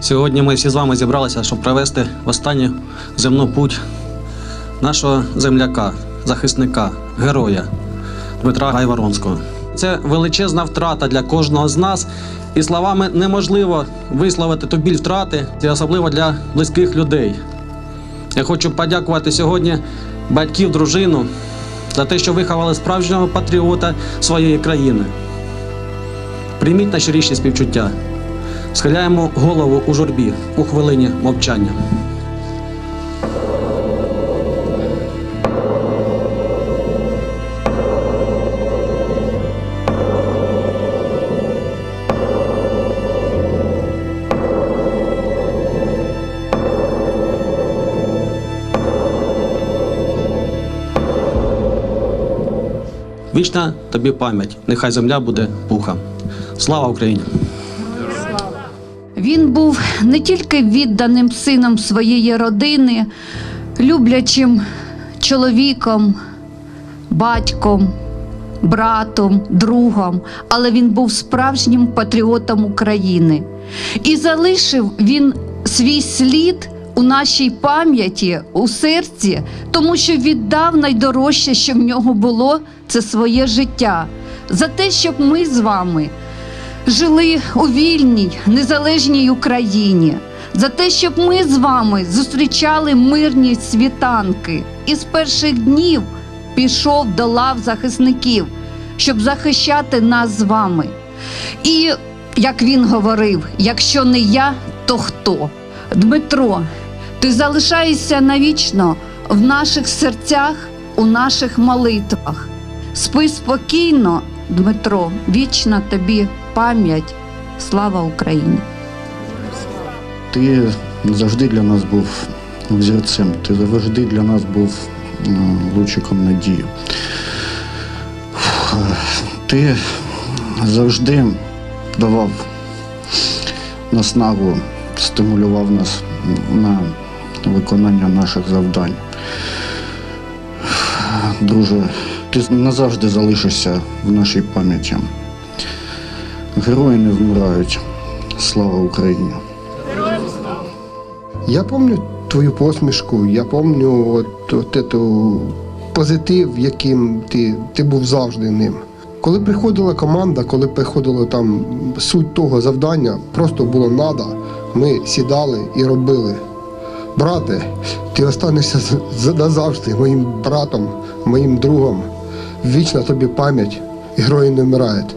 Сьогодні ми всі з вами зібралися, щоб провести в останню земну путь нашого земляка, захисника, героя Дмитра Гайворонського. Це величезна втрата для кожного з нас, і словами неможливо висловити ту біль втрати, і особливо для близьких людей. Я хочу подякувати сьогодні батьків, дружину за те, що виховали справжнього патріота своєї країни. Прийміть найщиріші співчуття. Схиляємо голову у журбі у хвилині мовчання. Вічна тобі пам'ять, нехай земля буде пуха. Слава Україні! Він був не тільки відданим сином своєї родини, люблячим чоловіком, батьком, братом, другом, але він був справжнім патріотом України. І залишив він свій слід у нашій пам'яті, у серці, тому що віддав найдорожче, що в нього було, це своє життя. За те, щоб ми з вами жили у вільній незалежній Україні, за те, щоб ми з вами зустрічали мирні світанки і з перших днів пішов до лав захисників, щоб захищати нас з вами. І як він говорив: якщо не я, то хто? Дмитро, ти залишаєшся навічно в наших серцях, у наших молитвах. Спи спокійно, Дмитро, вічна тобі пам'ять. Слава Україні! Ти завжди для нас був взірцем, ти завжди для нас був м, лучиком надії. Е, Ти завжди давав наснагу, стимулював нас на виконання наших завдань. Друже, ти назавжди залишишся в нашій пам'яті. Герої не вмирають. Слава Україні! Я помню твою посмішку, я помню от, от ету позитив, яким ти, ти був завжди ним. Коли приходила команда, коли приходила там суть того завдання, просто було надо, ми сідали і робили. Брате, ти останешся назавжди моїм братом, моїм другом. Вічна тобі пам'ять. Герої не вмирають.